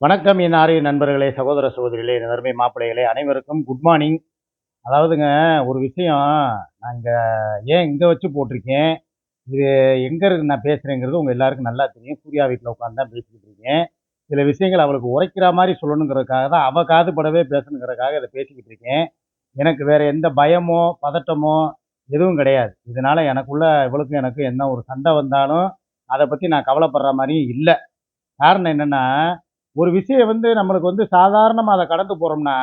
வணக்கம் என் ஆரிய நண்பர்களே சகோதர சகோதரிகளே என் அருமை மாப்பிள்ளைகளே அனைவருக்கும் குட் மார்னிங் அதாவதுங்க ஒரு விஷயம் நான் இங்கே ஏன் இங்கே வச்சு போட்டிருக்கேன்? இது எங்கே இருக்கு நான் பேசுகிறேங்கிறது உங்கள் எல்லாருக்கும் நல்லா தெரியும். சூர்யா வீட்டில் உட்காந்து தான் பேசிக்கிட்டு இருக்கேன். சில விஷயங்கள் அவளுக்கு உரைக்கிற மாதிரி சொல்லணுங்கிறதுக்காக தான் அவள் காதுபடவே பேசணுங்கிறதுக்காக இதை பேசிக்கிட்டு இருக்கேன். எனக்கு வேறு எந்த பயமோ பதட்டமோ எதுவும் கிடையாது. இதனால் எனக்குள்ள இவளுக்கும் எனக்கு என்ன ஒரு சண்டை வந்தாலும் அதை பற்றி நான் கவலைப்படுற மாதிரியும் இல்லை. காரணம் என்னென்னா ஒரு விஷயம் வந்து நம்மளுக்கு வந்து சாதாரணமாக அதை கடந்து போகிறோம்னா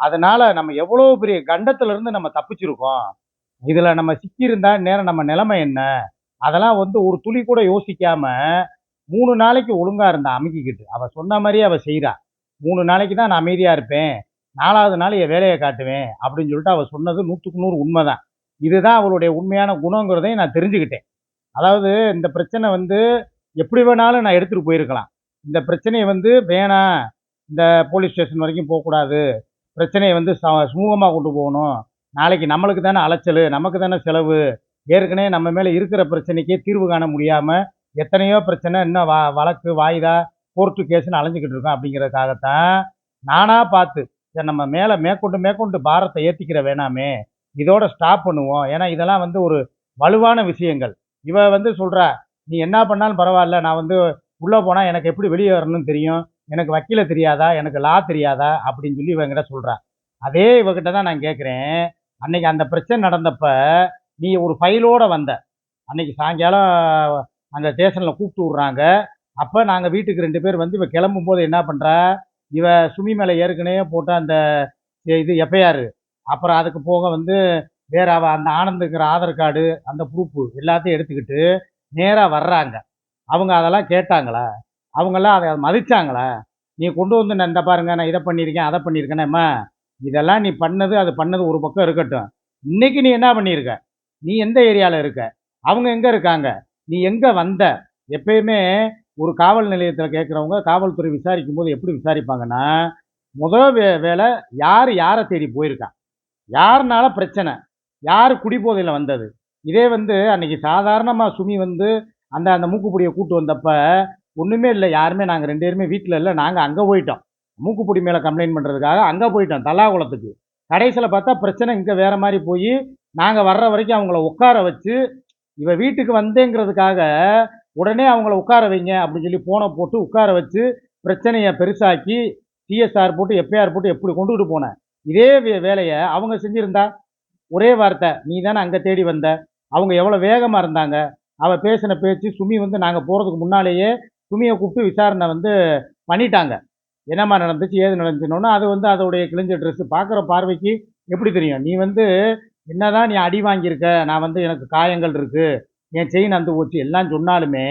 அதனால நம்ம எவ்வளோ பெரிய கண்டத்துல இருந்து நம்ம தப்பிச்சிருக்கோம். இதில் நம்ம சிக்கியிருந்தா நேரம் நம்ம நிலைமை என்ன? அதெல்லாம் வந்து ஒரு துளி கூட யோசிக்காம மூணு நாளைக்கு ஒழுங்காக இருந்தா அமைக்கிக்கிட்டு. அவள் சொன்ன மாதிரியே அவள் செய்றா. மூணு நாளைக்கு தான் நான் அமைதியாக இருப்பேன். நாலாவது நாள் என் வேலையை காட்டுவேன் அப்படின்னு சொல்லிட்டு அவள் சொன்னது நூற்றுக்கு நூறு உண்மை தான் இதுதான் அவளுடைய உண்மையான குணங்கிறதையும் நான் தெரிஞ்சுக்கிட்டேன். அதாவது இந்த பிரச்சனை வந்து எப்படி வேணாலும் நான் எடுத்துகிட்டு போயிருக்கலாம். இந்த பிரச்சனையை வந்து வேணாம் இந்த போலீஸ் ஸ்டேஷன் வரைக்கும் போகக்கூடாது. பிரச்சனையை வந்து ச சுமூகமாக கொண்டு போகணும். நாளைக்கு நம்மளுக்கு தானே அலைச்சல் நமக்கு தானே செலவு. ஏற்கனவே நம்ம மேலே இருக்கிற பிரச்சனைக்கே தீர்வு காண முடியாமல் எத்தனையோ பிரச்சனை இன்னும் வா வழக்கு வாய்தா கோர்ட்டு கேஸ்னு அலைஞ்சிக்கிட்டு இருக்கோம் அப்படிங்கிறதுக்காகத்தான் நானாக பார்த்து சரி நம்ம மேலே மேற்கொண்டு மேற்கொண்டு பாரத்தை ஏற்றிக்கிற வேணாமே. இதோட ஸ்டாப் பண்ணுவோம். ஏன்னா இதெல்லாம் வந்து ஒரு வலுவான விஷயங்கள். இவ வந்து சொல்கிறா நீ என்ன பண்ணாலும் பரவாயில்ல. நான் வந்து உள்ளே போனால் எனக்கு எப்படி வெளியே வரணும்னு தெரியும்? எனக்கு வக்கீல தெரியாதா? எனக்கு லா தெரியாதா? அப்படின்னு சொல்லி இவங்கிட்ட சொல்கிறா அதே இவகிட்ட தான் நான் கேட்குறேன் அன்னைக்கு அந்த பிரச்சனை நடந்தப்ப நீ ஒரு ஃபைலோட வந்த. அன்னைக்கு சாயங்காலம் அந்த ஸ்டேஷனில் கூப்பிட்டு விட்றாங்க. அப்போ நாங்கள் வீட்டுக்கு ரெண்டு பேர் வந்து இவ கிளம்பும் போது என்ன பண்ணுறா இவ சுமி மேலே ஏற்கனவே போட்ட அந்த இது எஃப்ஐஆர் அப்புறம் அதுக்கு போக வந்து வேற அவ அந்த ஆனந்துக்கிற ஆதார் கார்டு அந்த ப்ரூஃப் எல்லாத்தையும் எடுத்துக்கிட்டு நேராக வர்றாங்க. அவங்க அதெல்லாம் கேட்டாங்களா? அவங்கெல்லாம் அதை மதித்தாங்களா நீ கொண்டு வந்து நான் இந்த பாருங்க நான் இதை பண்ணியிருக்கேன் அதை பண்ணியிருக்கேனேம்மா இதெல்லாம் நீ பண்ணது அது பண்ணது ஒரு பக்கம் இருக்கட்டும். இன்னைக்கு நீ என்ன பண்ணியிருக்க? நீ எந்த ஏரியாவில் இருக்க? அவங்க எங்கே இருக்காங்க? நீ எங்கே வந்த? எப்பயுமே ஒரு காவல் நிலையத்தில் கேட்குறவங்க காவல்துறை விசாரிக்கும் போது எப்படி விசாரிப்பாங்கன்னா முதல் வே வேலை யார் யாரை தேடி போயிருக்கா? யாருனால பிரச்சனை? யார் குடிபோதையில் வந்தது? இதே வந்து அன்னைக்கு சாதாரணமாக சுமி வந்து அந்த அந்த மூக்குப்பொடியை கூட்டு வந்தப்ப ஒன்றுமே இல்லை யாருமே நாங்கள் ரெண்டு பேருமே வீட்டில் இல்லை நாங்கள் அங்கே போயிட்டோம். மூக்குப்பொடி மேலே கம்ப்ளைண்ட் பண்ணுறதுக்காக அங்கே போயிட்டோம் தலாகுளத்துக்கு. கடைசியில் பார்த்தா பிரச்சனை இங்கே வேறு மாதிரி போய் நாங்கள் வர்ற வரைக்கும் அவங்கள உட்கார வச்சு இவ வீட்டுக்கு வந்தேங்கிறதுக்காக உடனே அவங்கள உட்கார வைங்க அப்படின்னு சொல்லி ஃபோனை போட்டு உட்கார வச்சு பிரச்சனையை பெருசாக்கி சிஎஸ்ஆர் போட்டு எஃப்ஐஆர் போட்டு எப்படி கொண்டுகிட்டு போனேன் இதே வே- வேலையை அவங்க செஞ்சுருந்தா? ஒரே வார்த்தை நீ தானே அங்கே தேடி வந்த? அவங்க எவ்வளோ வேகமாக இருந்தாங்க? அவள் பேசின பேச்சு சுமி வந்து நாங்கள் போகிறதுக்கு முன்னாலேயே சுமியை கூப்பிட்டு விசாரணை வந்து பண்ணிட்டாங்க. என்னம்மா நடந்துச்சு ஏது நடந்துச்சுனோன்னா அது வந்து அதோடைய கிழிஞ்ச ட்ரெஸ்ஸு பார்க்குற பார்வைக்கு எப்படி தெரியும்? நீ வந்து என்னதான் நீ அடி வாங்கியிருக்க? நான் வந்து எனக்கு காயங்கள் இருக்குது என் செயின் அந்த போச்சு. எல்லாம் சொன்னாலுமே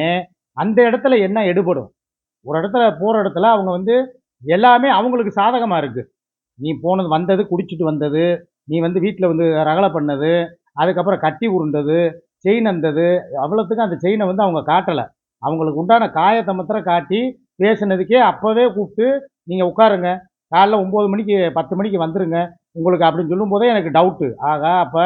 அந்த இடத்துல என்ன எடுபடும்? ஒரு இடத்துல போகிற இடத்துல அவங்க வந்து எல்லாமே அவங்களுக்கு சாதகமாக இருக்குது நீ போனது வந்தது குடிச்சிட்டு வந்தது நீ வந்து வீட்டில் வந்து ரகலை பண்ணது அதுக்கப்புறம் கட்டி உருண்டது செயின் அந்தது அவ்வளோத்துக்கும் அந்த செயினை வந்து அவங்க காட்டலை. அவங்களுக்கு உண்டான காயத்தை மாத்திரம் காட்டி பேசினதுக்கே அப்போவே கூப்பிட்டு நீங்கள் உட்காருங்க. காலைல ஒம்பது மணிக்கு பத்து மணிக்கு வந்துடுங்க உங்களுக்கு அப்படின்னு சொல்லும்போதே எனக்கு டவுட்டு ஆகா அப்போ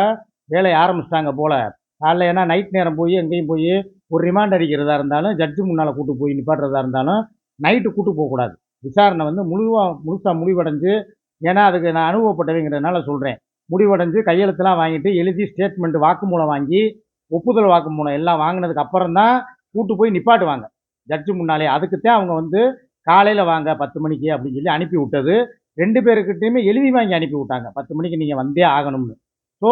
வேலையை ஆரம்பிச்சிட்டாங்க போல். காலைல ஏன்னா நைட் நேரம் போய் எங்கேயும் போய் ஒரு ரிமாண்ட் அடிக்கிறதா இருந்தாலும் ஜட்ஜு முன்னால் கூட்டு போய் நிப்பாட்டுறதா இருந்தாலும் நைட்டு கூட்டு போகக்கூடாது விசாரணை வந்து முழுவா முழுசாக முடிவடைஞ்சு ஏன்னா அதுக்கு நான் அனுபவப்பட்டவைங்கிறதுனால சொல்கிறேன் முடிவடைஞ்சு கையெழுத்துலாம் வாங்கிட்டு எழுதி ஸ்டேட்மெண்ட் வாக்குமூலம் வாங்கி ஒப்புதல் வாக்கு மூலம் எல்லாம் வாங்கினதுக்கு அப்புறம் தான் கூட்டு போய் நிப்பாட்டுவாங்க. ஜட்ஜு முன்னாலே அதுக்குத்தான் அவங்க வந்து காலையில் வாங்க பத்து மணிக்கு அப்படின்னு சொல்லி அனுப்பி விட்டது. ரெண்டு பேருக்கிட்டையுமே எழுதி வாங்கி அனுப்பி விட்டாங்க. பத்து மணிக்கு நீங்கள் வந்தே ஆகணும்னு. ஸோ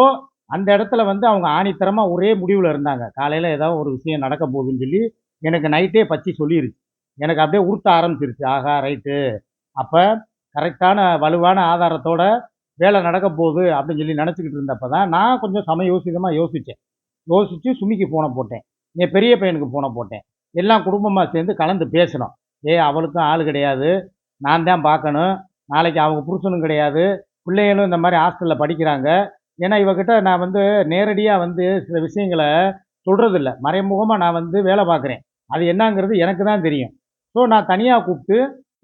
அந்த இடத்துல வந்து அவங்க ஆணித்தரமாக ஒரே முடிவில் இருந்தாங்க. காலையில் ஏதாவது ஒரு விஷயம் நடக்க போகுதுன்னு சொல்லி எனக்கு நைட்டே பச்சி சொல்லிருச்சு. எனக்கு அப்படியே உறுத்த ஆரம்பிச்சிருச்சு. ஆகா ரைட்டு அப்போ கரெக்டான வலுவான ஆதாரத்தோட வேலை நடக்க போகுது அப்படின்னு சொல்லி நினச்சிக்கிட்டு இருந்தப்போ தான் நான் கொஞ்சம் சமயோசிதமாக யோசித்தேன் யோசித்து சுமிக்கு ஃபோனை போட்டேன். என் பெரிய பையனுக்கு ஃபோனை போட்டேன். எல்லாம் குடும்பமாக சேர்ந்து கலந்து பேசினோம். ஏ அவளுக்கும் ஆள் கிடையாது. நான் தான் பார்க்கணும். நாளைக்கு அவங்க புருஷனும் கிடையாது. பிள்ளைகளும் இந்த மாதிரி ஹாஸ்டலில் படிக்கிறாங்க. ஏன்னா இவகிட்ட நான் வந்து நேரடியாக வந்து சில விஷயங்களை சொல்கிறதில்ல மறைமுகமாக நான் வந்து வேலை பார்க்குறேன். அது என்னங்கிறது எனக்கு தான் தெரியும். ஸோ நான் தனியாக கூப்பிட்டு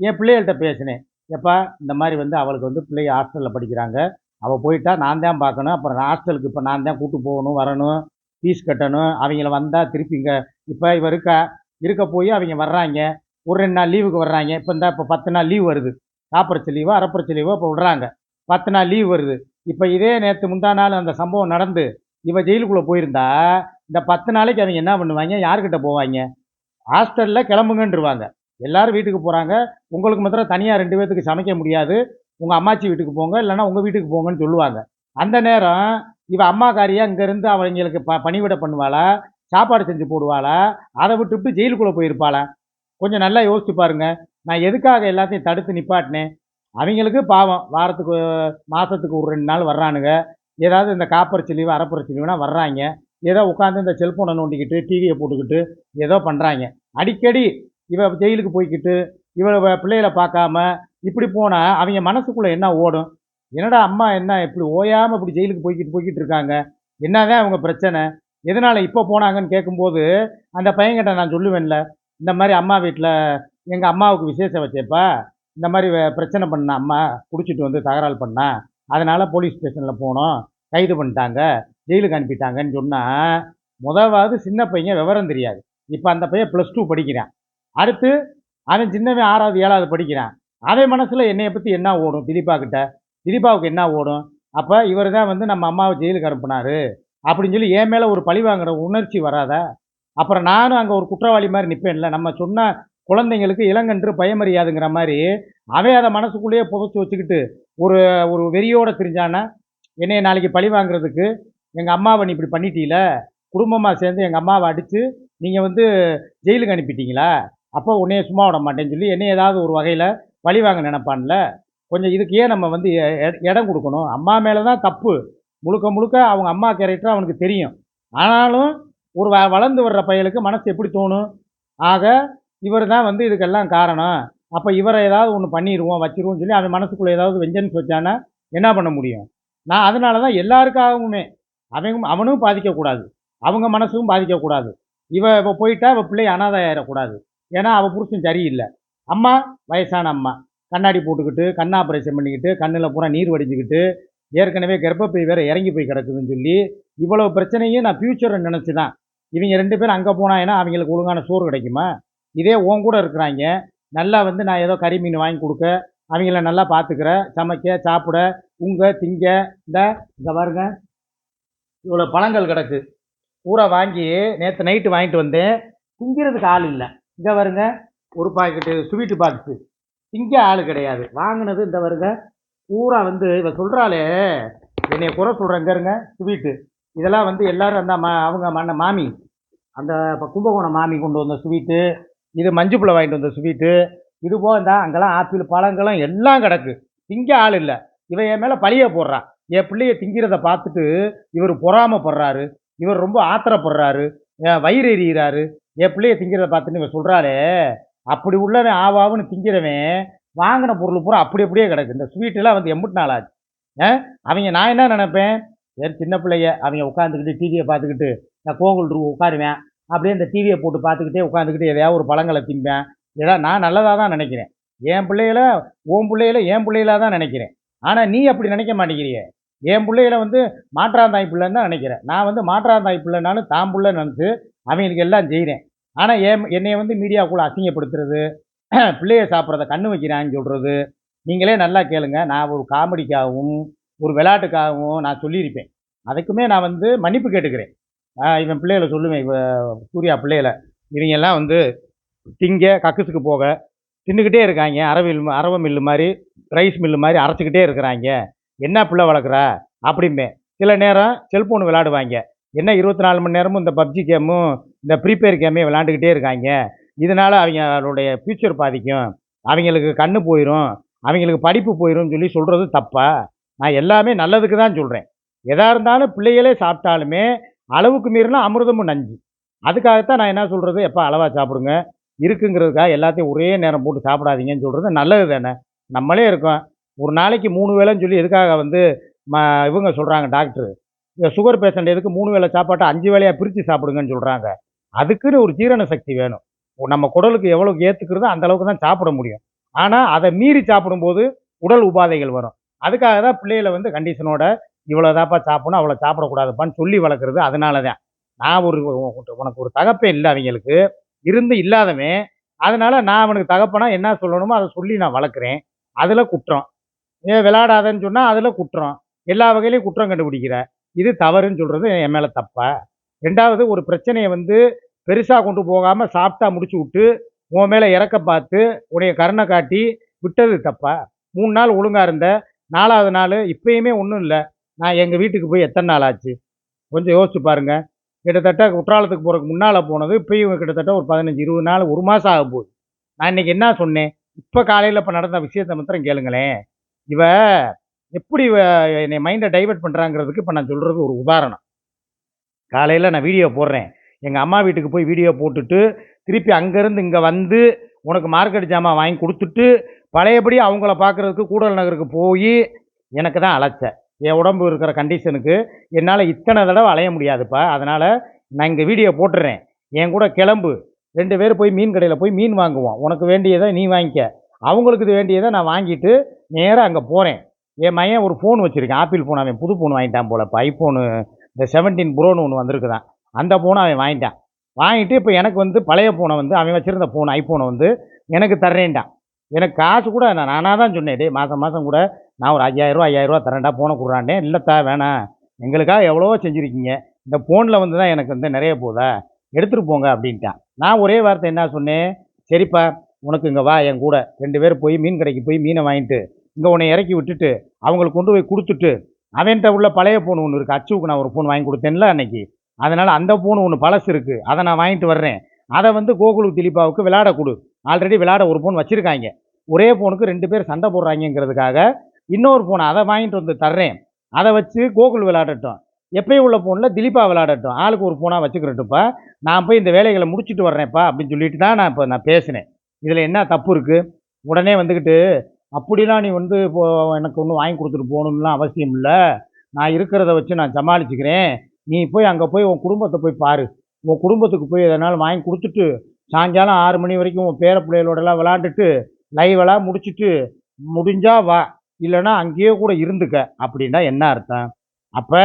என் பிள்ளைகள்கிட்ட பேசினேன். எப்பா இந்த மாதிரி வந்து அவளுக்கு வந்து பிள்ளைங்க ஹாஸ்டலில் படிக்கிறாங்க. அவள் போயிட்டா நான் தான் பார்க்கணும். அப்புறம் ஹாஸ்டலுக்கு இப்போ நான் தான் கூப்பிட்டு போகணும் வரணும். ஃபீஸ் கட்டணும். அவங்கள வந்தால் திருப்பி இங்கே இப்போ இவ இருக்கா? இருக்க போய் அவங்க வர்றாங்க. ஒரு ரெண்டு நாள் லீவுக்கு வர்றாங்க. இப்போ இந்த இப்போ பத்து நாள் லீவ் வருது. காப்பரட்சி லீவோ அரப்பரட்சி லீவோ இப்போ விடுறாங்க. பத்து நாள் லீவ் வருது. இப்போ இதே நேற்று முந்தா நாள் அந்த சம்பவம் நடந்து இவ ஜெயிலுக்குள்ளே போயிருந்தா இந்த பத்து நாளைக்கு அவங்க என்ன பண்ணுவாங்க? யார்கிட்ட போவாங்க? ஹாஸ்டலில் கிளம்புங்கன்றுவாங்க. எல்லாரும் வீட்டுக்கு போகிறாங்க உங்களுக்கு மாத்திரம் தனியாக ரெண்டு பேர்த்துக்கு சமைக்க முடியாது. உங்கள் அம்மாச்சி வீட்டுக்கு போங்க. இல்லைன்னா உங்கள் வீட்டுக்கு போங்கன்னு சொல்லுவாங்க. அந்த நேரம் இவ அம்மாக்காரியா இங்கேருந்து அவங்களுக்கு ப பணிவிட பண்ணுவாளா சாப்பாடு செஞ்சு போடுவாளா அதை விட்டுவிட்டு ஜெயிலுக்குள்ளே போயிருப்பாளா. கொஞ்சம் நல்லா யோசிச்சு பாருங்க. நான் எதுக்காக எல்லாத்தையும் தடுத்து நிப்பாட்டினேன்? அவங்களுக்கு பாவம். வாரத்துக்கு மாதத்துக்கு ஒரு ரெண்டு நாள் வர்றானுங்க. ஏதாவது இந்த காப்பரிச்சி லீவு அரைப்பரிச்சி லீவுனா வர்றாங்க. ஏதோ உட்காந்து இந்த செல்ஃபோனை நோண்டிக்கிட்டு டிவியை போட்டுக்கிட்டு ஏதோ பண்ணுறாங்க அடிக்கடி இவ ஜெயிலுக்கு போய்க்கிட்டு இவ பிள்ளைகளை பார்க்காம இப்படி போனால் அவங்க மனசுக்குள்ளே என்ன ஓடும்? என்னடா அம்மா என்ன இப்படி ஓயாமல் இப்படி ஜெயிலுக்கு போய்க்கிட்டு போய்கிட்டு இருக்காங்க? என்னதான் அவங்க பிரச்சனை? எதனால் இப்போ போனாங்கன்னு கேட்கும்போது அந்த பையன்கிட்ட நான் சொல்லுவேன்ல இந்த மாதிரி அம்மா வீட்டில் எங்கள் அம்மாவுக்கு விசேஷம் வச்சேப்பா இந்த மாதிரி பிரச்சனை பண்ண அம்மா குடிச்சிட்டு வந்து தகராறு பண்ணா அதனால் போலீஸ் ஸ்டேஷனில் போனோம் கைது பண்ணிட்டாங்க ஜெயிலுக்கு அனுப்பிட்டாங்கன்னு சொன்னால் முதவாவது சின்ன பையன் விவரம் தெரியாது. இப்போ அந்த பையன் ப்ளஸ் டூ படிக்கிறான். அடுத்து அவன் சின்னவன் ஆறாவது ஏழாவது படிக்கிறான். அவன் மனசில் என்னையை பற்றி என்ன ஓடும் திலீபா கிட்ட? திலீபாவுக்கு என்ன ஓடும்? அப்போ இவர் தான் வந்து நம்ம அம்மாவை ஜெயிலுக்கு அனுப்புனார். அப்படின்னு சொல்லி என் மேலே ஒரு பழி வாங்குற உணர்ச்சி வராதா. அப்புறம் நானும் அங்கே ஒரு குற்றவாளி மாதிரி நிற்பேன்ல நம்ம சொன்ன குழந்தைங்களுக்கு இளங்கன்று பயமறியாதுங்கிற மாதிரி அவன் அதை மனசுக்குள்ளேயே புதைச்சி வச்சுக்கிட்டு ஒரு ஒரு வெறியோட தெரிஞ்சானா என்னைய நாளைக்கு பழி வாங்குறதுக்கு எங்கள் அம்மாவை நீ இப்படி பண்ணிட்டீல? குடும்பமாக சேர்ந்து எங்கள் அம்மாவை அடித்து நீங்கள் வந்து ஜெயிலுக்கு அனுப்பிட்டீங்களா? அப்போ உன்னைய சும்மா விட மாட்டேன்னு சொல்லி என்னை ஏதாவது ஒரு வகையில் பழி வாங்க நினைப்பான்ல? கொஞ்சம் இதுக்கு ஏன் நம்ம வந்து எ- இடம் கொடுக்கணும். அம்மா மேலே தான் தப்பு. முழுக்க முழுக்க அவங்க அம்மா கேரக்டர் அவனுக்கு தெரியும். ஆனாலும் ஒரு வ வளர்ந்து வர்ற பையலுக்கு மனசு எப்படி தோணும்? ஆக இவர் தான் வந்து இதுக்கெல்லாம் காரணம். அப்போ இவரை ஏதாவது ஒன்று பண்ணிடுவோம் வச்சிருவோம்னு சொல்லி அவன் மனசுக்குள்ளே ஏதாவது வெஞ்சன்ஸ் வச்சானா என்ன பண்ண முடியும்? நான் அதனால தான் எல்லாருக்காகவுமே அவங்க அவனும் பாதிக்கக்கூடாது. அவங்க மனசும் பாதிக்கக்கூடாது. இவ இப்போ போயிட்டா இவ பிள்ளை அனாதை ஆயிடக்கூடாது ஏன்னா அவள் புருஷன் சரியில்லை. அம்மா வயசான அம்மா. கண்ணாடி போட்டுக்கிட்டு கண் ஆப்ரேஷன் பண்ணிக்கிட்டு கண்ணில் பூரா நீர் வடிஞ்சுக்கிட்டு ஏற்கனவே கர்ப்பப்பை வேறு இறங்கி போய் கிடக்குதுன்னு சொல்லி இவ்வளோ பிரச்சனையும் நான் ஃப்யூச்சரை நினச்சி தான் இவங்க ரெண்டு பேரும் அங்கே போனாங்கன்னா அவங்களுக்கு ஒழுங்கான சோறு கிடைக்குமா? இதே உன் கூட இருக்கிறாங்க. நல்லா வந்து நான் ஏதோ கறி மீன் வாங்கி கொடுக்க அவங்கள நல்லா பார்த்துக்கிற சமைக்க சாப்பிட உங்க திங்க இந்த இந்த பாருங்க. இவ்வளோ பழங்கள் கிடக்கு. பூரா வாங்கி நேற்று நைட்டு வாங்கிட்டு வந்தேன். திங்கிறதுக்கு ஆள் இல்லை. இங்கே வருங்க ஒரு பாக்கெட்டு ஸ்வீட்டு பாக்ஸு திங்க ஆள் கிடையாது. வாங்கினது இந்த வருங்க. பூரா வந்து இவ சொல்கிறாளே என்னைய குறை சொல்கிறேங்க இருங்க ஸ்வீட்டு இதெல்லாம் வந்து எல்லாரும் அந்த மா அவங்க மன்ன மாமி. அந்த இப்போ கும்பகோணம் மாமி கொண்டு வந்த ஸ்வீட்டு இது மஞ்சுப்புள்ள வாங்கிட்டு வந்த ஸ்வீட்டு இது போக இந்த அங்கெல்லாம் ஆப்பிள் பழங்களும் எல்லாம் கிடக்கு. திங்க ஆள் இல்லை. இவன் என் மேலே பழிய போடுறான் என் பிள்ளைய திங்கிறத பார்த்துட்டு இவர் பொறாமப்படுறாரு. இவர் ரொம்ப ஆத்திரப்படுறாரு. என் வயிறு எறிகிறாரு என் பிள்ளைய திங்கிறத பார்த்துட்டு இவன் சொல்கிறாளே அப்படி உள்ளவன் ஆவாவுன்னு திங்கிறவன் வாங்கின பொருள் பூரா அப்படி அப்படியே கிடக்கு. இந்த ஸ்வீட்டெல்லாம் வந்து எம்பிட்டு நாள் ஆச்சு. அவங்க நான் என்ன நினைப்பேன்? ஏன் சின்ன பிள்ளைய அவங்க உட்காந்துக்கிட்டு டிவியை பார்த்துக்கிட்டு நான் கோகுல் ரூ உட்காருவேன். அப்படியே இந்த டிவியை போட்டு பார்த்துக்கிட்டே உட்காந்துக்கிட்டு எதையாவது ஒரு பழங்களை திம்பேன். ஏதா நான் நல்லதாக தான் நினைக்கிறேன். என் பிள்ளைகள உன் பிள்ளைகள என் பிள்ளைகளாக தான் நினைக்கிறேன். ஆனால் நீ அப்படி நினைக்க மாட்டேங்கிறியே. என் பிள்ளைகள வந்து மாற்றாந்தாய் பிள்ளைன்னு தான் நினைக்கிறேன். நான் வந்து மாற்றாந்தாய் பிள்ளைனாலும் தான் பிள்ளை நினச்சி அவங்களுக்கு எல்லாம் செய்கிறேன் ஆனால் என் என்னைய வந்து மீடியாவுக்குள்ளே அசிங்கப்படுத்துறது பிள்ளைய சாப்பிட்றத கண்ணு வைக்கிறான்னு சொல்கிறது நீங்களே நல்லா கேளுங்க. நான் ஒரு காமெடிக்காகவும் ஒரு விளையாட்டுக்காகவும் நான் சொல்லியிருப்பேன். அதுக்குமே நான் வந்து மன்னிப்பு கேட்டுக்கிறேன். இவன் பிள்ளைகளை சொல்லுவேன். இவ சூர்யா பிள்ளைகளை. இவங்கெல்லாம் வந்து திங்க கக்குசுக்கு போக தின்னுக்கிட்டே இருக்காங்க. அரவில் அரவ மில்லு மாதிரி ரைஸ் மில்லு மாதிரி அரைச்சிக்கிட்டே இருக்கிறாங்க. என்ன பிள்ளை வளர்க்குறா? அப்படிம்பேன். சில நேரம் செல்ஃபோன் விளையாடுவாங்க. என்ன இருபத்தி நாலு மணி நேரமும் இந்த பப்ஜி கேமும் இந்த ப்ரீபெயர் கேமே விளாண்டுக்கிட்டே இருக்காங்க. இதனால் அவங்களுடைய ஃப்யூச்சர் பாதிக்கும். அவங்களுக்கு கண்ணு போயிடும் அவங்களுக்கு படிப்பு போயிடும்னு சொல்லி சொல்கிறது தப்பா? நான் எல்லாமே நல்லதுக்கு தான் சொல்கிறேன் எதாக இருந்தாலும் பிள்ளைகளே சாப்பிட்டாலுமே அளவுக்கு மீறினா அமிர்தமும் நஞ்சு. அதுக்காகத்தான் நான் என்ன சொல்கிறது எப்போ அளவாக சாப்பிடுங்க. இருக்குங்கிறதுக்காக எல்லாத்தையும் ஒரே நேரம் போட்டு சாப்பிடாதீங்கன்னு சொல்கிறது நல்லது தானே? நம்மளே இருக்கோம். ஒரு நாளைக்கு மூணு வேளைன்னு சொல்லி எதுக்காக வந்து ம இவங்க சொல்கிறாங்க டாக்டரு? சுகர் பேஷண்ட் எதுக்கு மூணு வேளை சாப்பாட்டை அஞ்சு வேலையாக பிரித்து சாப்பிடுங்கன்னு சொல்கிறாங்க அதுக்குன்னு ஒரு ஜீரண சக்தி வேணும். நம்ம குடலுக்கு எவ்வளோக்கு ஏற்றுக்கிறதோ அந்த அளவுக்கு தான் சாப்பிட முடியும். ஆனால் அதை மீறி சாப்பிடும்போது உடல் உபாதைகள் வரும். அதுக்காக தான் பிள்ளைகளை வந்து கண்டிஷனோட இவ்வளோ தாப்பா சாப்பிடணும் அவ்வளோ சாப்பிடக்கூடாதுப்பான்னு சொல்லி வளர்க்குறது அதனால தான் நான் ஒரு உனக்கு ஒரு தகப்பே இல்லை அவங்களுக்கு. இருந்து இல்லாதவன். அதனால் நான் அவனுக்கு தகப்பனா என்ன சொல்லணுமோ அதை சொல்லி நான் வளர்க்குறேன். அதில் குற்றம். ஏன் விளையாடாதன்னு சொன்னால் அதில் குற்றம். எல்லா வகையிலையும் குற்றம் கண்டுபிடிக்கிற. இது தவறுன்னு சொல்கிறது என் மேலே தப்பா? ரெண்டாவது ஒரு பிரச்சனையை வந்து பெருசாக கொண்டு போகாமல் சாப்பிட்டா முடிச்சு விட்டு உன் மேலே இறக்க பார்த்து உடைய கருணை காட்டி விட்டது தப்பா? மூணு நாள் ஒழுங்காக இருந்த நாலாவது நாள் இப்பயுமே ஒன்றும் இல்லை. நான் எங்கள் வீட்டுக்கு போய் எத்தனை நாள் ஆச்சு? கொஞ்சம் யோசிச்சு பாருங்க. கிட்டத்தட்ட குற்றாலத்துக்கு போகிறதுக்கு முன்னால் போனது இப்பயும் கிட்டத்தட்ட ஒரு பதினஞ்சு இருபது நாள் ஒரு மாதம் ஆக போகுது. நான் இன்னைக்கு என்ன சொன்னேன்? இப்போ காலையில் இப்போ நடந்த விஷயத்தை மாத்திரம் கேளுங்களேன். இவ எப்படி என்னை மைண்டை டைவர்ட் பண்ணுறாங்கிறதுக்கு இப்போ நான் சொல்கிறது ஒரு உதாரணம். காலையில் நான் வீடியோ போடுறேன். எங்கள் அம்மா வீட்டுக்கு போய் வீடியோ போட்டுட்டு திருப்பி அங்கேருந்து இங்கே வந்து உனக்கு மார்க்கெட் ஜாமான் வாங்கி கொடுத்துட்டு பழையபடி அவங்கள பார்க்குறதுக்கு கூடல் நகருக்கு போய் எனக்கு தான் அலைச்ச. என் உடம்பு இருக்கிற கண்டிஷனுக்கு என்னால் இத்தனை தடவை அலைய முடியாதுப்பா. அதனால் நான் இங்கே வீடியோ போட்டுடுறேன் என் கூட கிளம்பு. ரெண்டு பேர் போய் மீன் கடையில் போய் மீன் வாங்குவோம். உனக்கு வேண்டியதை நீ வாங்கிக்க. அவங்களுக்கு இது வேண்டியதை நான் வாங்கிட்டு நேராக அங்கே போகிறேன் என் மையன் ஒரு ஃபோன் வச்சுருக்கேன். ஆப்பிள் ஃபோன் அவன் புது ஃபோன் வாங்கிட்டான் போல் இப்போ ஐஃபோனு இந்த செவன்டீன் ப்ரோன்னு ஒன்று வந்திருக்குதான். அந்த ஃபோனை அவன் வாங்கிட்டான். வாங்கிட்டு இப்போ எனக்கு வந்து பழைய ஃபோனை வந்து அவன் வச்சுருந்த ஃபோன் ஐஃபோனை வந்து எனக்கு தர்றேன்டான் எனக்கு காசு கூட நான் நானாக தான் சொன்னேன் டே மாதம் மாதம் கூட நான் ஒரு ஐயாயிரரூவா ஐயாயிரரூவா தரேன்டா ஃபோனை கொடுறான்டே. இல்லைத்தா வேணாம். எங்களுக்காக எவ்வளவோ செஞ்சுருக்கீங்க. இந்த ஃபோனில் வந்து தான் எனக்கு வந்து நிறைய போதா எடுத்துகிட்டு போங்க அப்படின்ட்டான். நான் ஒரே வார்த்தை என்ன சொன்னேன்? சரிப்பா உனக்கு இங்கே வா என் கூட. ரெண்டு பேர் போய் மீன் கடைக்கு போய் மீனை வாங்கிட்டு இங்கே உன்னை இறக்கி விட்டுட்டு அவங்களுக்கு கொண்டு போய் கொடுத்துட்டு அவன்கிட்ட உள்ள பழைய ஃபோன் ஒன்று இருக்குது அச்சுவுக்கு நான் ஒரு ஃபோன் வாங்கி கொடுத்தேன்ல அன்னைக்கு. அதனால் அந்த ஃபோன் ஒன்று பழசு இருக்குது அதை நான் வாங்கிட்டு வர்றேன். அதை வந்து கோகுலு திலீபாவுக்கு விளாட கொடு. ஆல்ரெடி விளையாட ஒரு ஃபோன் வச்சுருக்காங்க. ஒரே ஃபோனுக்கு ரெண்டு பேர் சண்டை போடுறாங்கங்கிறதுக்காக இன்னொரு ஃபோனை அதை வாங்கிட்டு வந்து தர்றேன். அதை வச்சு கோகுல் விளாடட்டும் எப்பயும் உள்ள ஃபோனில் திலீபா விளாடட்டும் ஆளுக்கு ஒரு ஃபோனாக வச்சுக்கிறட்டுப்பா நான் போய் இந்த வேலைகளை முடிச்சுட்டு வர்றேன்ப்பா அப்படின்னு சொல்லிட்டு தான் நான் இப்போ நான் பேசினேன். இதில் என்ன தப்பு இருக்குது உடனே வந்துக்கிட்டு அப்படிலாம் நீ வந்து இப்போ எனக்கு ஒன்றும் வாங்கி கொடுத்துட்டு போகணும்லாம் அவசியம் இல்லை. நான் இருக்கிறத வச்சு நான் சமாளிச்சுக்கிறேன். நீ போய் அங்கே போய் உன் குடும்பத்தை போய் பாரு. உன் குடும்பத்துக்கு போய் எதனாலும் வாங்கி கொடுத்துட்டு சாயங்காலம் ஆறு மணி வரைக்கும் உன் பேர பிள்ளைகளோடலாம் விளாண்டுட்டு லைவெல்லாம் முடிச்சுட்டு முடிஞ்சால் வா. இல்லைன்னா அங்கேயே கூட இருந்துக்க. அப்படின்னா என்ன அர்த்தம்? அப்போ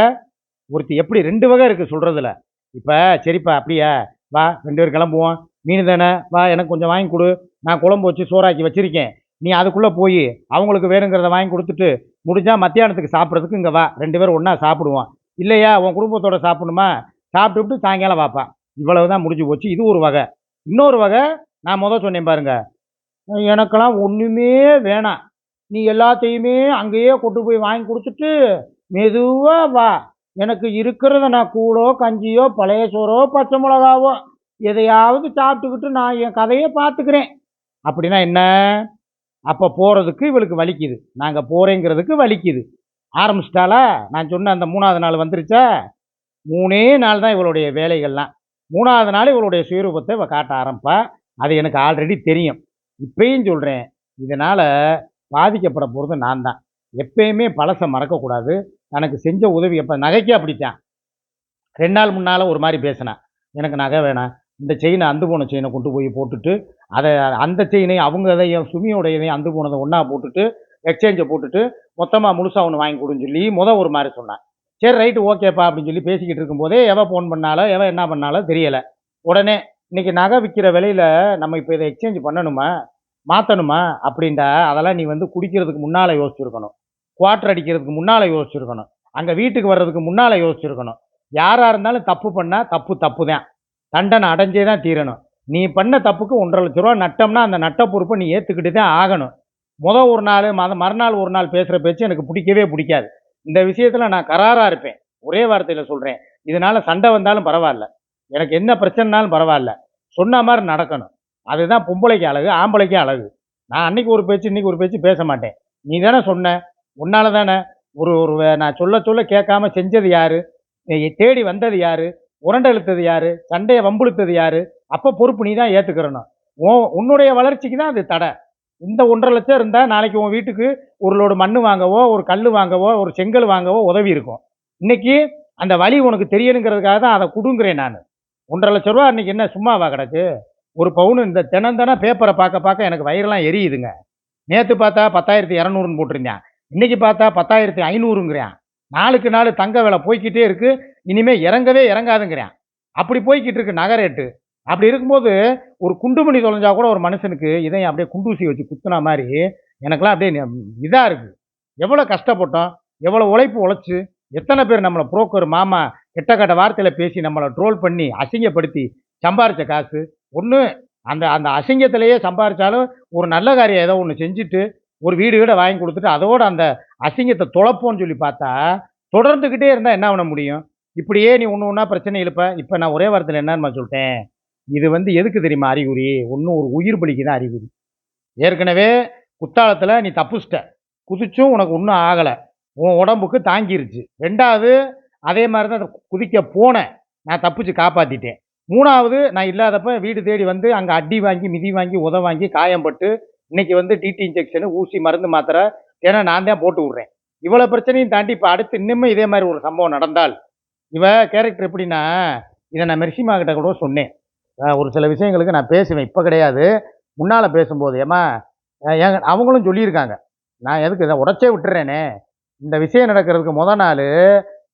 ஒருத்தி எப்படி ரெண்டு வகை இருக்குது சொல்கிறதுல இப்போ சரிப்பா அப்படியா? வா ரெண்டு பேர் கிளம்புவோம். மீன் தானே? வா எனக்கு கொஞ்சம் வாங்கி கொடு. நான் குழம்பு வச்சு சோறாக்கி வச்சிருக்கேன். நீ அதுக்குள்ளே போய் அவங்களுக்கு வேணுங்கிறத வாங்கி கொடுத்துட்டு முடிஞ்சால் மத்தியானத்துக்கு சாப்பிட்றதுக்கு இங்கே வா. ரெண்டு பேரும் ஒன்றா சாப்பிடுவோம். இல்லையா உன் குடும்பத்தோட சாப்பிடணுமா? சாப்பிட்டுவிட்டு சாயங்காலம் வாப்பா. இவ்வளவு தான் முடிஞ்சு போச்சு. இது ஒரு வகை. இன்னொரு வகை நான் முதல் சொன்னேன் பாருங்க. எனக்கெல்லாம் ஒன்றுமே வேணாம். நீ எல்லாத்தையுமே அங்கேயே கொண்டு போய் வாங்கி கொடுத்துட்டு மெதுவாக வா. எனக்கு இருக்கிறத நான் கூடோ கஞ்சியோ பழைய சோறோ பச்சை மிளகாவோ எதையாவது சாப்பிட்டுக்கிட்டு நான் என் கதையை பார்த்துக்கிறேன். அப்படின்னா என்ன? அப்போ போகிறதுக்கு இவளுக்கு வலிக்குது. நாங்கள் போகிறேங்கிறதுக்கு வலிக்குது. ஆரம்பிச்சிட்டாலா நான் சொன்ன அந்த மூணாவது நாள் வந்துருச்சா? மூணே நாள் தான் இவளுடைய வேலைகள்லாம். மூணாவது நாள் இவளுடைய சுயரூபத்தை இவள் காட்ட ஆரம்பிப்பா. அது எனக்கு ஆல்ரெடி தெரியும். இப்பயும் சொல்கிறேன் இதனால் பாதிக்கப்பட போகிறது நான் தான். எப்பயுமே பழசை மறக்கக்கூடாது. தனக்கு செஞ்ச உதவி எப்போ நகைக்கே அப்படித்தான். ரெண்டு நாள் முன்னால் ஒரு மாதிரி பேசினேன் எனக்கு நகை வேணாம். இந்த செயினை அந்து போன செயினை கொண்டு போய் போட்டுட்டு அதை அந்த செயினை அவங்க இதையும் சுமியோடையதையும் அந்து போனதை ஒன்றா போட்டுட்டு எக்ஸ்சேஞ்சை போட்டுட்டு மொத்தமாக முழுசாக ஒன்று வாங்கி கொடுன்னு சொல்லி முத ஒரு மாதிரி சொன்னேன். சரி ரைட்டு ஓகேப்பா அப்படின்னு சொல்லி பேசிக்கிட்டு இருக்கும்போதே எவன் ஃபோன் பண்ணாலோ எவன் என்ன பண்ணாலும் தெரியலை. உடனே இன்றைக்கி நகை விற்கிற விலையில நம்ம இப்போ இதை எக்ஸ்சேஞ்ச் பண்ணணுமா? மாற்றணுமா அப்படின்டா அதெல்லாம் நீ வந்து குடிக்கிறதுக்கு முன்னால் யோசிச்சுருக்கணும். குவார்டர் அடிக்கிறதுக்கு முன்னால் யோசிச்சிருக்கணும். அங்கே வீட்டுக்கு வர்றதுக்கு முன்னால் யோசிச்சிருக்கணும். யாராக இருந்தாலும் தப்பு பண்ணால் தப்பு தப்பு தான் தண்டனை அடைஞ்சே தான் தீரணும். நீ பண்ண தப்புக்கு ஒன்றரை லட்ச ரூபா நட்டம்னா அந்த நட்ட பொறுப்பை நீ ஏற்றுக்கிட்டு தான் ஆகணும். முத ஒரு நாள் மத மறுநாள் ஒரு நாள் பேசுகிற பேச்சு எனக்கு பிடிக்கவே பிடிக்காது. இந்த விஷயத்தில் நான் கராராக இருப்பேன். ஒரே வார்த்தையில் சொல்கிறேன் இதனால் சண்டை வந்தாலும் பரவாயில்ல. எனக்கு என்ன பிரச்சனைனாலும் பரவாயில்ல. சொன்ன மாதிரி நடக்கணும். அதுதான் பொம்பளைக்கு அழகு ஆம்பளைக்கு அழகு. நான் அன்னைக்கு ஒரு பேச்சு இன்னைக்கு ஒரு பேச்சு பேச மாட்டேன். நீ தானே சொன்ன. உன்னால தானே. ஒரு ஒரு நான் சொல்ல சொல்ல கேட்காம செஞ்சது யாரு? தேடி வந்தது யாரு? உரண்டை இழுத்தது யாரு? சண்டையை வம்புழுத்தது யாரு? அப்போ பொறுப்பு நீ தான் ஏற்றுக்கிறணும் உன் உன்னுடைய வளர்ச்சிக்கு தான் அது தடை. இந்த ஒன்றரை லட்சம் இருந்தால் நாளைக்கு உன் வீட்டுக்கு ஒரு லோடு மண் வாங்கவோ ஒரு கல் வாங்கவோ ஒரு செங்கல் வாங்கவோ உதவி இருக்கும். இன்னைக்கு அந்த வழி உனக்கு தெரியணுங்கிறதுக்காக தான் அதை கொடுங்குறேன் நான். ஒன்றரை லட்ச ரூபா இன்னைக்கு என்ன சும்மாவா கிடக்கு? ஒரு பவுன் இந்த தினம் தினம் பேப்பரை பார்க்க பார்க்க எனக்கு வயிறெல்லாம் எரியுதுங்க. நேற்று பார்த்தா பத்தாயிரத்தி இரநூறுன்னு போட்டிருந்தேன். இன்றைக்கி பார்த்தா பத்தாயிரத்தி ஐநூறுங்கிறேன். நாளுக்கு நாள் தங்க விலை போய்க்கிட்டே இருக்குது இனிமே இறங்கவே இறங்காதுங்கிறேன். அப்படி போய்கிட்டு இருக்கு நகை ரேட்டு அப்படி இருக்கும்போது ஒரு குண்டுமணி தொலைஞ்சா கூட ஒரு மனுஷனுக்கு இதையும் அப்படியே குண்டூசி வச்சு குத்துனா மாதிரி எனக்கெல்லாம் அப்படியே இதாக இருக்குது எவ்வளோ கஷ்டப்பட்டோம் எவ்வளோ உழைப்பு உழைச்சி எத்தனை பேர் நம்மளை புரோக்கர் மாமா கெட்ட கெட்ட வார்த்தையில் பேசி நம்மளை ட்ரோல் பண்ணி அசிங்கப்படுத்தி சம்பாரித்த காசு. ஒன்று அந்த அந்த அசிங்கத்திலேயே சம்பாரித்தாலும் ஒரு நல்ல காரியம் ஏதோ ஒன்று செஞ்சுட்டு ஒரு வீடு வீடை வாங்கி கொடுத்துட்டு அதோடு அந்த அசிங்கத்தை தொலைப்போன்னு சொல்லி பார்த்தா தொடர்ந்துக்கிட்டே இருந்தால் என்ன பண்ண முடியும்? இப்படியே நீ ஒன்று ஒன்றா பிரச்சனை எழுப்ப இப்போ நான் ஒரே வாரத்தில் என்னன்னு சொல்லிட்டேன்? இது வந்து எதுக்கு தெரியுமா அறிகுறி? ஒன்றும் ஒரு உயிர் பலிக்கு தான் அறிகுறி. ஏற்கனவே குத்தாலத்தில் நீ தப்புச்சிட்ட. குதிச்சும் உனக்கு ஒன்றும் ஆகலை. உன் உடம்புக்கு தாங்கிருச்சு. ரெண்டாவது அதே மாதிரி தான் குதிக்க போனேன் நான் தப்பிச்சு காப்பாற்றிட்டேன் மூணாவது நான் இல்லாதப்ப வீடு தேடி வந்து அங்கே அடி வாங்கி மிதி வாங்கி உத வாங்கி காயம்பட்டு இன்னைக்கு வந்து டிடி இன்ஜெக்ஷனு ஊசி மருந்து மாத்திரை ஏன்னா நான் தான் போட்டு விட்றேன். இவ்வளோ பிரச்சனையும் தாண்டி இப்போ அடுத்து இன்னுமே இதே மாதிரி ஒரு சம்பவம் நடந்தால் இவ கேரக்டர் எப்படின்னா இதை நான் மெர்சிமா கிட்ட கூட சொன்னேன். ஒரு சில விஷயங்களுக்கு நான் பேசுவேன் இப்போ கிடையாது. முன்னால் பேசும்போது ஏமா ஏங்க அவங்களும் சொல்லியிருக்காங்க. நான் எதுக்கு இதை உடச்சே விட்டுறேனே? இந்த விஷயம் நடக்கிறதுக்கு முத நாள்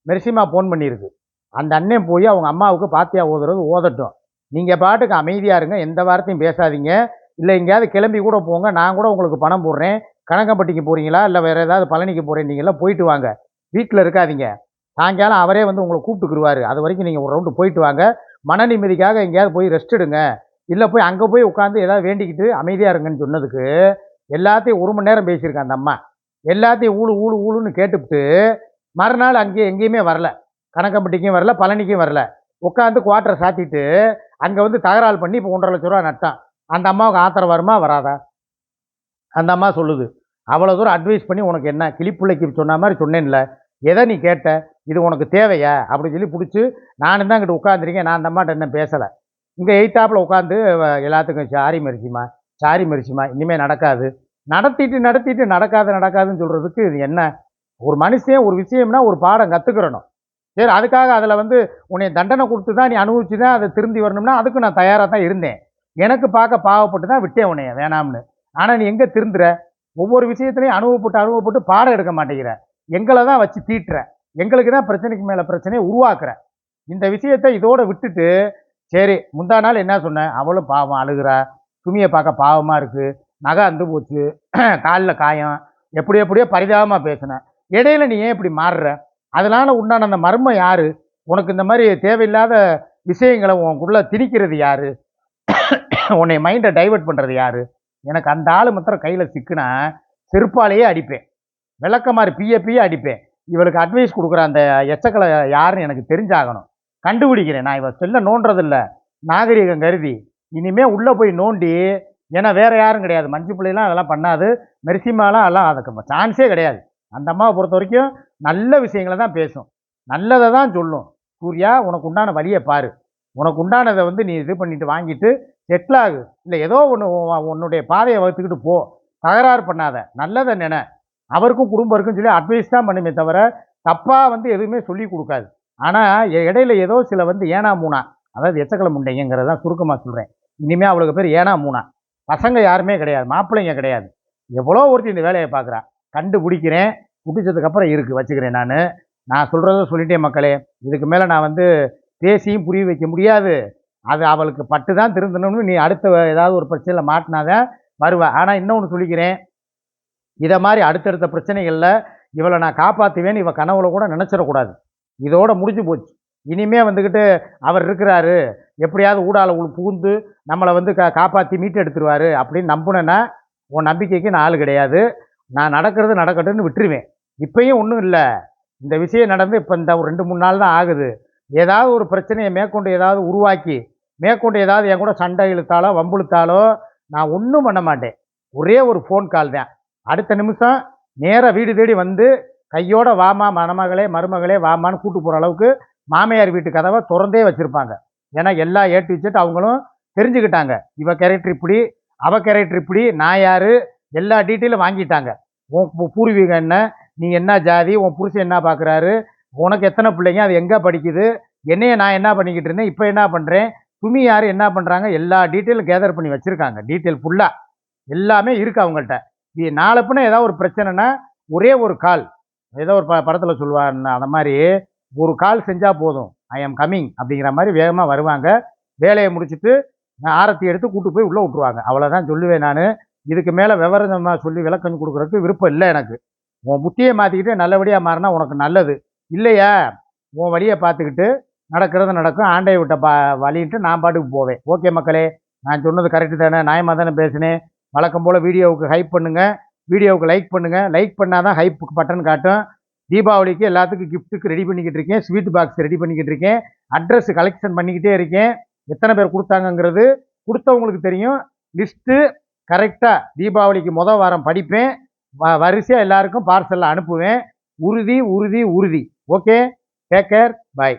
மெர்சிமா ஃபோன் பண்ணியிருக்கு அந்த அண்ணன் போய் அவங்க அம்மாவுக்கு பாத்தியா ஓதுறது ஓதட்டும். நீங்கள் பாட்டுக்கு அமைதியாக இருங்க எந்த வார்த்தையும் பேசாதீங்க. இல்லை எங்கேயாவது கிளம்பி கூட போங்க நான் கூட உங்களுக்கு பணம் போடுறேன். கணக்கம்பட்டிக்கு போகிறீங்களா இல்லை வேறு ஏதாவது பழனிக்கு போகிறீங்களா போயிட்டு வாங்க. வீட்டில் இருக்காதீங்க. சாயங்காலம் அவரே வந்து உங்களை கூப்பிட்டுக்குருவார். அது வரைக்கும் நீங்கள் ஒரு ரவுண்டு போயிட்டு வாங்க. மன நிம்மதிக்காக எங்கேயாவது போய் ரெஸ்ட் எடுங்க. இல்லை போய் அங்கே போய் உட்காந்து ஏதாவது வேண்டிக்கிட்டு அமைதியாக இருங்கன்னு சொன்னதுக்கு எல்லாத்தையும் ஒரு மணி நேரம் பேசியிருக்கேன் அந்த அம்மா. எல்லாத்தையும் ஊழு ஊழு ஊழுன்னு கேட்டுவிட்டு மறுநாள் அங்கேயே எங்கேயுமே வரல. கணக்கம்பட்டிக்கும் வரல பழனிக்கும் வரல. உட்காந்து குவார்ட்டரை சாத்திட்டு அங்கே வந்து தகராறு பண்ணி இப்போ ஒன்றரை லட்ச ரூபா நட்டான் அந்த அம்மாவுக்கு ஆத்திரம் வருமா வராதா? அந்த அம்மா சொல்லுது. அவ்வளோ தூரம் அட்வைஸ் பண்ணி உனக்கு என்ன? கிளிப்பிள்ளைக்கு சொன்ன மாதிரி சொன்னேன்ல. எதை நீ கேட்ட? இது உனக்கு தேவையா? அப்படின்னு சொல்லி பிடிச்சி நானும் தான் இங்கிட்ட உட்காந்துருக்கேன் நான் அந்த அம்மாட்ட என்ன பேசலை. இங்கே எயித்தாப்பில் உட்காந்து எல்லாத்துக்கும் சாரி மரிச்சிமா சாரி மரிச்சிமா இனிமேல் நடக்காது. நடத்திட்டு நடத்திட்டு நடக்காது நடக்காதுன்னு சொல்கிறதுக்கு இது என்ன? ஒரு மனுஷன் ஒரு விஷயம்னா ஒரு பாடம் கற்றுக்கிறணும் சரி அதுக்காக அதில் வந்து உன்னை தண்டனை கொடுத்து தான் நீ அனுபவிச்சு தான் அதை திருந்தி வரணும்னா அதுக்கு நான் தயாராக தான் இருந்தேன். எனக்கு பார்க்க பாவப்பட்டு தான் விட்டேன் உன்னைய வேணாம்னு. ஆனால் நீ எங்கே திருந்துற? ஒவ்வொரு விஷயத்துலையும் அனுபவப்பட்டு அனுபவப்பட்டு பாடம் எடுக்க மாட்டேங்கிற. எங்களை தான் வச்சு தீட்டுற. எங்களுக்கு தான் பிரச்சனைக்கு மேலே பிரச்சனையை உருவாக்குற. இந்த விஷயத்தை இதோடு விட்டுட்டு சரி முந்தா நாள் என்ன சொன்னேன் அவளும் பாவம் அழுகிறா. துணியை பார்க்க பாவமாக இருக்குது நகை அந்து போச்சு. காலில் காயம். எப்படி எப்படியோ பரிதாபமாக பேசினேன் இடையில நீ ஏன் இப்படி மாறுற? அதனால உண்டான அந்த மர்மம் யார்? உனக்கு இந்த மாதிரி தேவையில்லாத விஷயங்களை உனக்குள்ள திணிக்கிறது யார்? உன்னை மைண்டை டைவர்ட் பண்ணுறது யார்? எனக்கு அந்த ஆள் மாத்திரம் கையில் சிக்குனா செருப்பாலேயே அடிப்பேன். விளக்கமாறு பிய பிய அடிப்பேன். இவளுக்கு அட்வைஸ் கொடுக்குற அந்த எச்சக்கலை யாருன்னு எனக்கு தெரிஞ்சாகணும். கண்டுபிடிக்கிறேன். நான் இவள் செல்ல நோன்றதில்ல. நாகரிகம் கருதி. இனிமே உள்ளே போய் நோண்டி ஏன்னா வேறு யாரும் கிடையாது. மஞ்சு பிள்ளைலாம் அதெல்லாம் பண்ணாது. மெர்சிமாலாம் அதெல்லாம் அதுக்கு சான்ஸே கிடையாது. அந்த அம்மாவை பொறுத்த வரைக்கும் நல்ல விஷயங்களை தான் பேசும். நல்லதை தான் சொல்லும். சூர்யா உனக்கு உண்டான வழியை பாரு. உனக்கு உண்டானதை வந்து நீ இது பண்ணிட்டு வாங்கிட்டு செட்டில் ஆகு. இல்லை ஏதோ ஒன்று உன்னுடைய பாதையை வகுத்துக்கிட்டு போ. தகராறு பண்ணாத. நல்லதை நினை. அவருக்கும் குடும்பம் இருக்குன்னு சொல்லி அட்வைஸ் தான் பண்ணுமே தவிர தப்பாக வந்து எதுவுமே சொல்லி கொடுக்காது. ஆனால் இடையில ஏதோ சில வந்து ஏனா மூணா அதாவது எச்சக்கலை முண்டைங்கிறத தான் சுருக்கமாக சொல்கிறேன் இனிமேல் அவளுக்கு பேர் ஏனா மூணா பசங்க யாருமே கிடையாது மாப்பிள்ளைங்க கிடையாது. எவ்வளோ ஒருத்தர் இந்த வேலையை பார்க்குறா கண்டுபிடிக்கிறேன் பிடிச்சதுக்கப்புறம் இருக்குது வச்சுக்கிறேன் நான். நான் சொல்கிறத சொல்லிட்டேன் மக்களே இதுக்கு மேலே நான் வந்து பேசியும் புரிய வைக்க முடியாது. அது அவளுக்கு பட்டு தான் திருந்தணும்னு நீ அடுத்த ஏதாவது ஒரு பிரச்சனையில் மாட்டினாதான் வருவேன் ஆனால் இன்னொன்று சொல்லிக்கிறேன் இதை மாதிரி அடுத்தடுத்த பிரச்சனைகளில் இவளை நான் காப்பாற்றுவேன்னு இவன் கனவுல கூட நினச்சிடக்கூடாது. இதோட முடிஞ்சு போச்சு. இனிமே வந்துக்கிட்டு அவர் இருக்கிறாரு எப்படியாவது ஊடால உள் புகுந்து நம்மளை வந்து கா காப்பாற்றி மீட்டு எடுத்துருவாரு அப்படின்னு நம்புனேன்னா உன் நம்பிக்கைக்கு நான் ஆள் கிடையாது. நான் நடக்கிறது நடக்கட்டும்னு விட்டுருவேன். இப்பயும் ஒன்றும் இல்லை. இந்த விஷயம் நடந்து இப்போ இந்த ஒரு ரெண்டு மூணு நாள் தான் ஆகுது. ஏதாவது ஒரு பிரச்சனையை மேற்கொண்டு ஏதாவது உருவாக்கி மேற்கொண்டு ஏதாவது என் கூட சண்டை இழுத்தாலோ வம்புழுத்தாலோ நான் ஒன்றும் பண்ண மாட்டேன். ஒரே ஒரு ஃபோன் கால் தான். அடுத்த நிமிஷம் நேராக வீடு தேடி வந்து கையோட வாமா மணமகளே மருமகளே வாமான்னு கூட்டு போகிற அளவுக்கு மாமியார் வீட்டு கதவை திறந்தே வச்சுருப்பாங்க. ஏன்னா எல்லா ஏட்டு வச்சுட்டு அவங்களும் தெரிஞ்சுக்கிட்டாங்க. இவ கேரக்டர் இப்படி அவ கேரக்டர் இப்படி நான் யார் எல்லா டீட்டெயிலும் வாங்கிட்டாங்க. உன் பூர்வீகம் என்ன நீ என்ன ஜாதி உன் புருஷன் என்ன பார்க்குறாரு உனக்கு எத்தனை பிள்ளைங்க அது எங்கே படிக்குது என்னைய நான் என்ன பண்ணிக்கிட்டு இருந்தேன் இப்போ என்ன பண்ணுறேன் துமி யார் என்ன பண்ணுறாங்க எல்லா டீட்டெயிலும் கேதர் பண்ணி வச்சுருக்காங்க. டீட்டெயில் ஃபுல்லாக எல்லாமே இருக்குது அவங்கள்ட்ட. இது நாளை ஏதாவது ஒரு பிரச்சனைனா ஒரே ஒரு கால். ஏதோ ஒரு ப படத்தில் சொல்லுவாருன்னு அந்த மாதிரி ஒரு கால் செஞ்சால் போதும். ஐ ஆம் கம்மிங் அப்படிங்கிற மாதிரி வேகமாக வருவாங்க. வேலையை முடிச்சுட்டு நான் ஆரத்தி எடுத்து கூட்டு போய் உள்ளே விட்ருவாங்க அவ்வளோதான் சொல்லுவேன் நான். இதுக்கு மேலே விவரமாக சொல்லி விளக்கம் கொடுக்குறதுக்கு விருப்பம் இல்லை எனக்கு. உன் புத்தியை மாற்றிக்கிட்டு நல்லபடியாக மாறினா உனக்கு நல்லது. இல்லையா? உன் வழியை பார்த்துக்கிட்டு நடக்கிறது நடக்கும். ஆண்டையை விட்ட பா வழின்ட்டு நான் பாட்டுக்கு போவேன். ஓகே மக்களே நான் சொன்னது கரெக்டு தானே? நியாயமாக தானே பேசினேன்? வழக்கம் போல் வீடியோவுக்கு ஹைப் பண்ணுங்கள் வீடியோவுக்கு லைக் பண்ணுங்கள் லைக் பண்ணால் தான் ஹைப் பட்டன் காட்டும். தீபாவளிக்கு எல்லாத்துக்கும் கிஃப்ட்டுக்கு ரெடி பண்ணிக்கிட்டு இருக்கேன். ஸ்வீட் பாக்ஸ் ரெடி பண்ணிக்கிட்டு இருக்கேன். அட்ரஸ் கலெக்ஷன் பண்ணிக்கிட்டே இருக்கேன். எத்தனை பேர் கொடுத்தாங்கங்கிறது கொடுத்தவங்களுக்கு தெரியும். லிஸ்ட்டு கரெக்டாக தீபாவளிக்கு மொதல் வாரம் படிப்பேன். வ வரிசையாக எல்லாருக்கும் பார்சலில் அனுப்புவேன். உறுதி உறுதி உறுதி. Okay take care bye